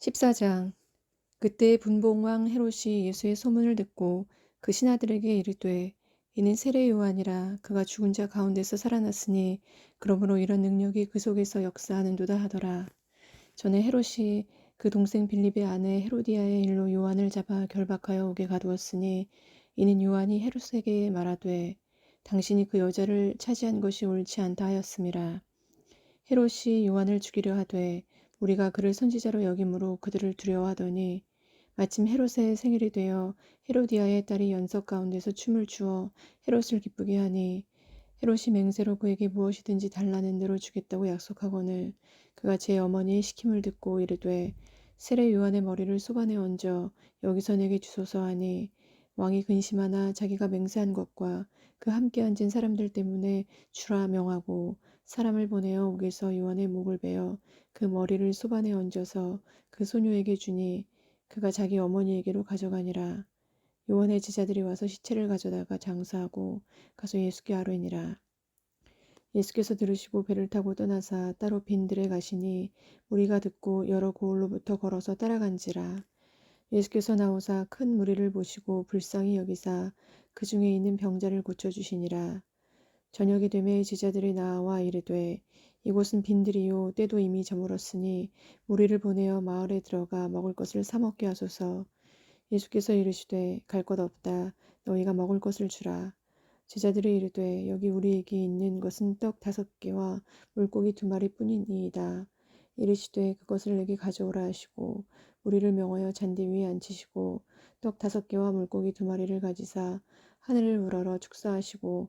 14장 그때 분봉왕 헤롯이 예수의 소문을 듣고 그 신하들에게 이르되 이는 세례 요한이라 그가 죽은 자 가운데서 살아났으니 그러므로 이런 능력이 그 속에서 역사하는도다 하더라. 전에 헤롯이 그 동생 빌립의 아내 헤로디아의 일로 요한을 잡아 결박하여 오게 가두었으니 이는 요한이 헤롯에게 말하되 당신이 그 여자를 차지한 것이 옳지 않다 하였음이라. 헤롯이 요한을 죽이려 하되 우리가 그를 선지자로 여김으로 그들을 두려워하더니 마침 헤롯의 생일이 되어 헤로디아의 딸이 연석 가운데서 춤을 추어 헤롯을 기쁘게 하니 헤롯이 맹세로 그에게 무엇이든지 달라는 대로 주겠다고 약속하거늘 그가 제 어머니의 시킴을 듣고 이르되 세례 요한의 머리를 소반에 얹어 여기서 내게 주소서 하니 왕이 근심하나 자기가 맹세한 것과 그 함께 앉은 사람들 때문에 주라 명하고 사람을 보내어 옥에서 요한의 목을 베어 그 머리를 소반에 얹어서 그 소녀에게 주니 그가 자기 어머니에게로 가져가니라. 요한의 제자들이 와서 시체를 가져다가 장사하고 가서 예수께 아뢰니라. 예수께서 들으시고 배를 타고 떠나사 따로 빈들에 가시니 무리가 듣고 여러 고을로부터 걸어서 따라간지라. 예수께서 나오사 큰 무리를 보시고 불쌍히 여기사 그 중에 있는 병자를 고쳐주시니라. 저녁이 되매 제자들이 나와 이르되 이곳은 빈들이요 때도 이미 저물었으니 무리를 보내어 마을에 들어가 먹을 것을 사 먹게 하소서. 예수께서 이르시되 갈 것 없다 너희가 먹을 것을 주라. 제자들이 이르되 여기 우리에게 있는 것은 떡 다섯 개와 물고기 두 마리뿐이니이다. 이르시되 그것을 내게 가져오라 하시고 우리를 명하여 잔디 위에 앉히시고 떡 다섯 개와 물고기 두 마리를 가지사 하늘을 우러러 축사하시고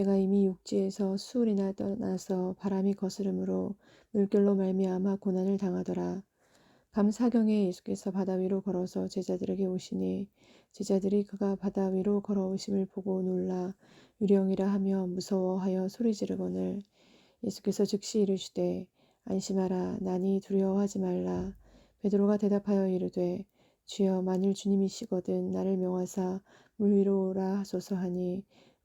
배가 이미 육지에서 수울이나 떠나서 바람이 거스름으로 물결로 말미암아 고난을 당하더라. 밤 사경에 예수께서 바다 위로 걸어서 제자들에게 오시니 제자들이 그가 바다 위로 걸어오심을 보고 놀라 유령이라 하며 무서워하여 소리 지르거늘 예수께서 즉시 이르시되 안심하라 나니 두려워하지 말라 베드로가 대답하여 이르되 주여 만일 주님이시거든 나를 명하사 물 위로 오라 하소서 하니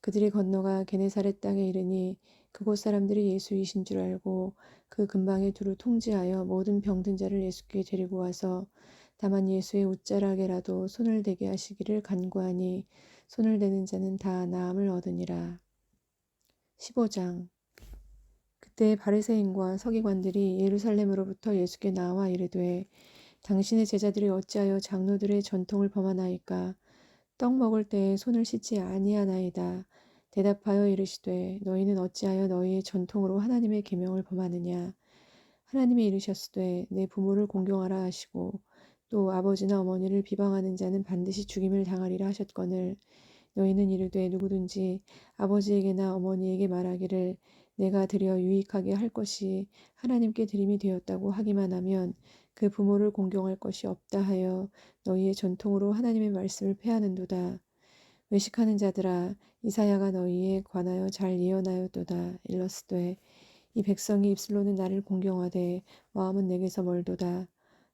그들이 건너가 게네사렛 땅에 이르니 그곳 사람들이 예수이신 줄 알고 그 근방에 두루 통지하여 모든 병든 자를 예수께 데리고 와서 다만 예수의 옷자락에라도 손을 대게 하시기를 간구하니 손을 대는 자는 다 나음을 얻으니라. 15장 그때 바리새인과 서기관들이 예루살렘으로부터 예수께 나와 이르되 당신의 제자들이 어찌하여 장로들의 전통을 범하나이까 떡 먹을 때에 손을 씻지 아니하나이다. 대답하여 이르시되 너희는 어찌하여 너희의 전통으로 하나님의 계명을 범하느냐 하나님이 이르셨으되 내 부모를 공경하라 하시고 또 아버지나 어머니를 비방하는 자는 반드시 죽임을 당하리라 하셨거늘 너희는 이르되 누구든지 아버지에게나 어머니에게 말하기를 내가 드려 유익하게 할 것이 하나님께 드림이 되었다고 하기만 하면 그 부모를 공경할 것이 없다 하여 너희의 전통으로 하나님의 말씀을 패하는도다. 외식하는 자들아 이사야가 너희에 관하여 잘 예언하였도다. 일러스되 이 백성이 입술로는 나를 공경하되 마음은 내게서 멀도다.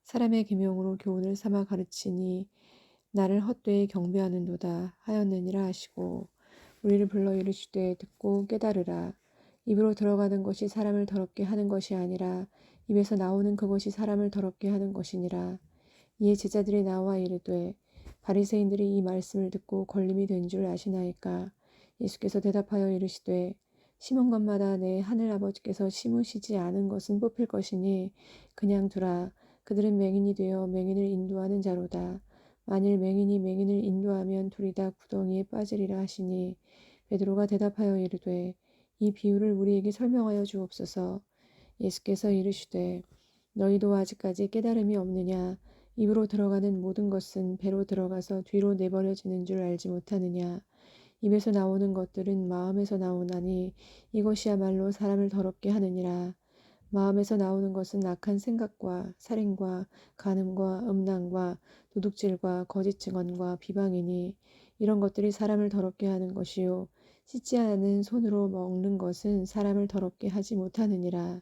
사람의 기명으로 교훈을 삼아 가르치니 나를 헛되이 경배하는도다 하였느니라 하시고 우리를 불러 이르시되 듣고 깨달으라. 입으로 들어가는 것이 사람을 더럽게 하는 것이 아니라 입에서 나오는 그것이 사람을 더럽게 하는 것이니라. 이에 제자들이 나와 이르되 바리새인들이 이 말씀을 듣고 걸림이 된 줄 아시나이까? 예수께서 대답하여 이르시되 심은 것마다 내 하늘 아버지께서 심으시지 않은 것은 뽑힐 것이니 그냥 두라. 그들은 맹인이 되어 맹인을 인도하는 자로다. 만일 맹인이 맹인을 인도하면 둘이 다 구덩이에 빠지리라 하시니 베드로가 대답하여 이르되 이 비유를 우리에게 설명하여 주옵소서. 예수께서 이르시되 너희도 아직까지 깨달음이 없느냐? 입으로 들어가는 모든 것은 배로 들어가서 뒤로 내버려지는 줄 알지 못하느냐? 입에서 나오는 것들은 마음에서 나오나니 이것이야말로 사람을 더럽게 하느니라. 마음에서 나오는 것은 악한 생각과 살인과 간음과 음란과 도둑질과 거짓 증언과 비방이니 이런 것들이 사람을 더럽게 하는 것이요. 씻지 않은 손으로 먹는 것은 사람을 더럽게 하지 못하느니라.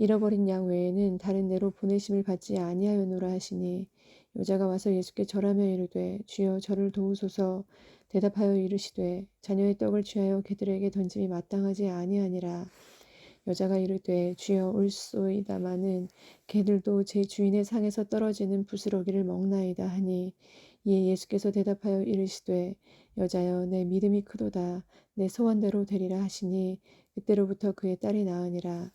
잃어버린 양 외에는 다른 데로 보내심을 받지 아니하였노라 하시니 여자가 와서 예수께 절하며 이르되 주여 저를 도우소서. 대답하여 이르시되 자녀의 떡을 취하여 개들에게 던짐이 마땅하지 아니하니라. 여자가 이르되 주여 올소이다마는 개들도 제 주인의 상에서 떨어지는 부스러기를 먹나이다 하니 이에 예수께서 대답하여 이르시되 여자여 내 믿음이 크도다. 내 소원대로 되리라 하시니 그때로부터 그의 딸이 나으니라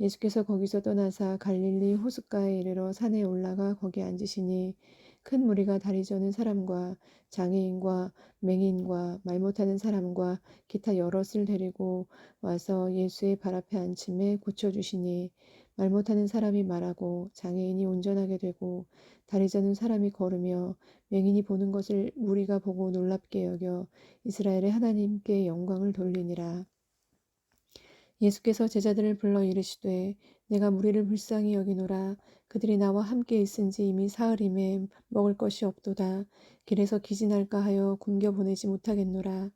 예수께서 거기서 떠나사 갈릴리 호숫가에 이르러 산에 올라가 거기 앉으시니 큰 무리가 다리 저는 사람과 장애인과 맹인과 말 못하는 사람과 기타 여럿을 데리고 와서 예수의 발 앞에 앉힘에 고쳐주시니 말 못하는 사람이 말하고 장애인이 온전하게 되고 다리 저는 사람이 걸으며 맹인이 보는 것을 무리가 보고 놀랍게 여겨 이스라엘의 하나님께 영광을 돌리니라. 예수께서 제자들을 불러 이르시되 내가 무리를 불쌍히 여기노라. 그들이 나와 함께 있은지 이미 사흘임에 먹을 것이 없도다. 길에서 기진할까 하여 굶겨 보내지 못하겠노라.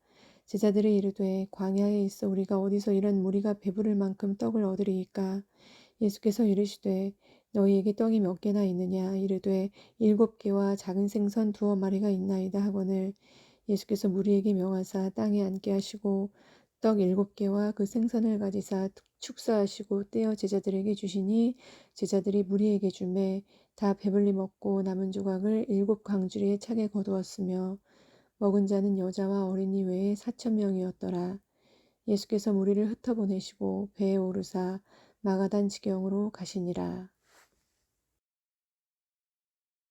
제자들이 이르되 광야에 있어 우리가 어디서 이런 무리가 배부를 만큼 떡을 얻으리이까? 예수께서 이르시되 너희에게 떡이 몇 개나 있느냐? 이르되 일곱 개와 작은 생선 두어 마리가 있나이다 하거늘. 예수께서 무리에게 명하사 땅에 앉게 하시고 떡 일곱 개와 그 생선을 가지사 축사하시고 떼어 제자들에게 주시니 제자들이 무리에게 주매 다 배불리 먹고 남은 조각을 일곱 광주리에 차게 거두었으며 먹은 자는 여자와 어린이 외에 사천 명이었더라. 예수께서 무리를 흩어보내시고 배에 오르사 마가단 지경으로 가시니라.